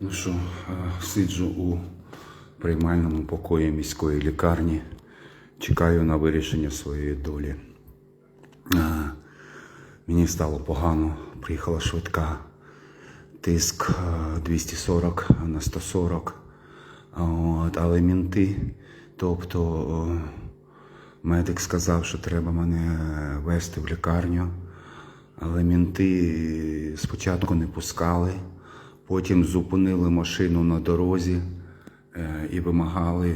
Ну що, е, сиджу у приймальному покої міської лікарні, чекаю на вирішення своєї долі. Е, Мені стало погано, приїхала швидка, тиск е, 240 на 140. От, але мінти, тобто е, медик сказав, що треба мене вести в лікарню. Але мінти спочатку не пускали, потім зупинили машину на дорозі е, і вимагали,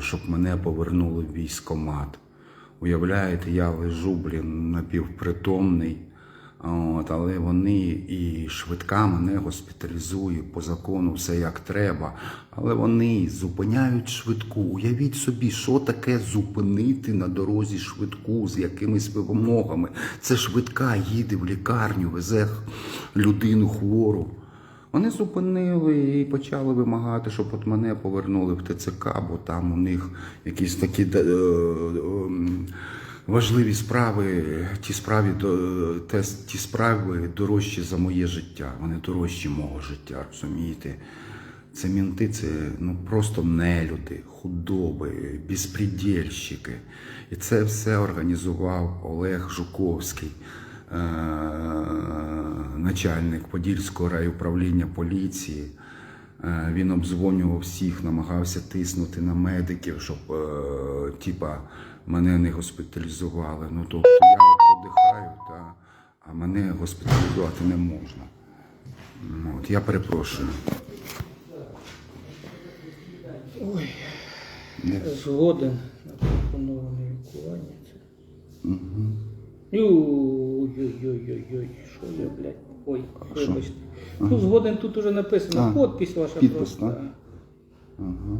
щоб мене повернули в військкомат. Уявляєте, я лежу, блін, напівпритомний. От, але вони і швидка мене госпіталізує по закону, все як треба. Але вони зупиняють швидку. Уявіть собі, що таке зупинити на дорозі швидку з якимись вимогами. Це швидка їде в лікарню, везе людину хвору. Вони зупинили і почали вимагати, щоб от мене повернули в ТЦК, бо там у них якісь такі е, е, важливі справи. Ті справи ті справи дорожчі за моє життя. Вони дорожчі мого життя, розумієте? Це мінти, це ну просто нелюди, худоби, безпредельщики. І це все організував Олег Жуковський, начальник Подільського райуправління поліції. Е, Він обдзвонював всіх, намагався тиснути на медиків, щоб е, типа мене не госпіталізували. Ну тобто я подихаю, та, а мене госпіталізувати не можна. Ну, От, я перепрошую. Ой, Не- згоден на пропоноване лікування. Це. Ой-ой-ой-ой, що я, блядь? Ой, вибачте. Ну, згоден тут уже написано. А, Подпись ваша підпис, просто. так? Ага.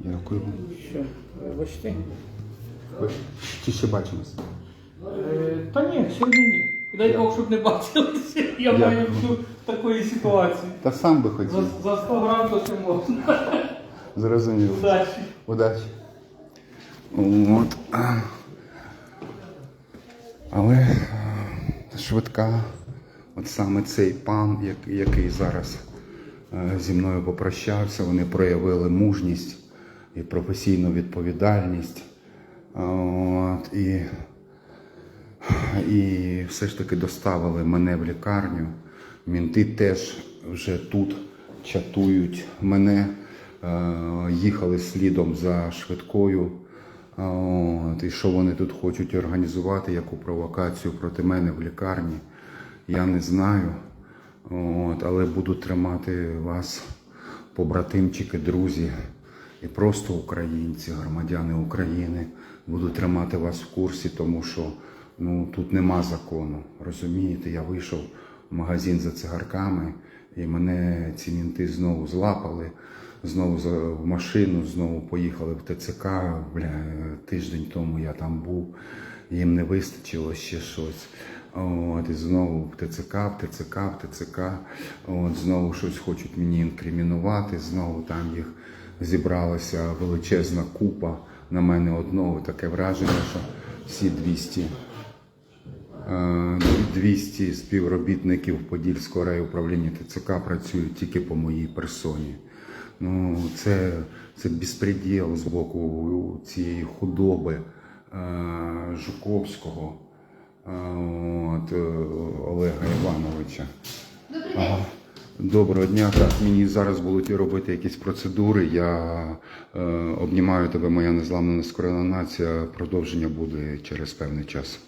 Дякую. Що, вибачте. Чи ще бачимося? Е, Та ні, сьогодні ні. Дай Бог, щоб не бачилися. Я Дякую. маю в такої ситуації. Та сам би За, хотів. за 100 грам то ще можна. Зрозумів. Удачі. Удачі. От. Але швидка, от саме цей пан, який зараз е, зі мною попрощався, вони проявили мужність і професійну відповідальність. От, і, і все ж таки доставили мене в лікарню. Мінти теж вже тут чатують мене, е, їхали слідом за швидкою. От, і що вони тут хочуть організувати, яку провокацію проти мене в лікарні, я не знаю. От, але буду тримати вас, побратимчики, друзі, і просто українці, громадяни України. Буду тримати вас в курсі, тому що ну, тут нема закону. Розумієте, я вийшов в магазин за цигарками, і мене ці мінти знову злапали, знову в машину, знову поїхали в ТЦК. Бля, тиждень тому я там був, їм не вистачило ще щось. От, і знову в ТЦК, в ТЦК, в ТЦК. От, знову щось хочуть мені інкримінувати, знову там їх зібралася величезна купа на мене одного. Таке враження, що всі 200 Е, 200 співробітників Подільського райуправління ТЦК працюють тільки по моїй персоні. Ну, це, це безпреділ з боку цієї худоби е, Жуковського е, от, е, Олега Івановича. Доброго дня. Так, мені зараз будуть робити якісь процедури. Я е, обнімаю тебе, моя незламна нескорена нація. Продовження буде через певний час.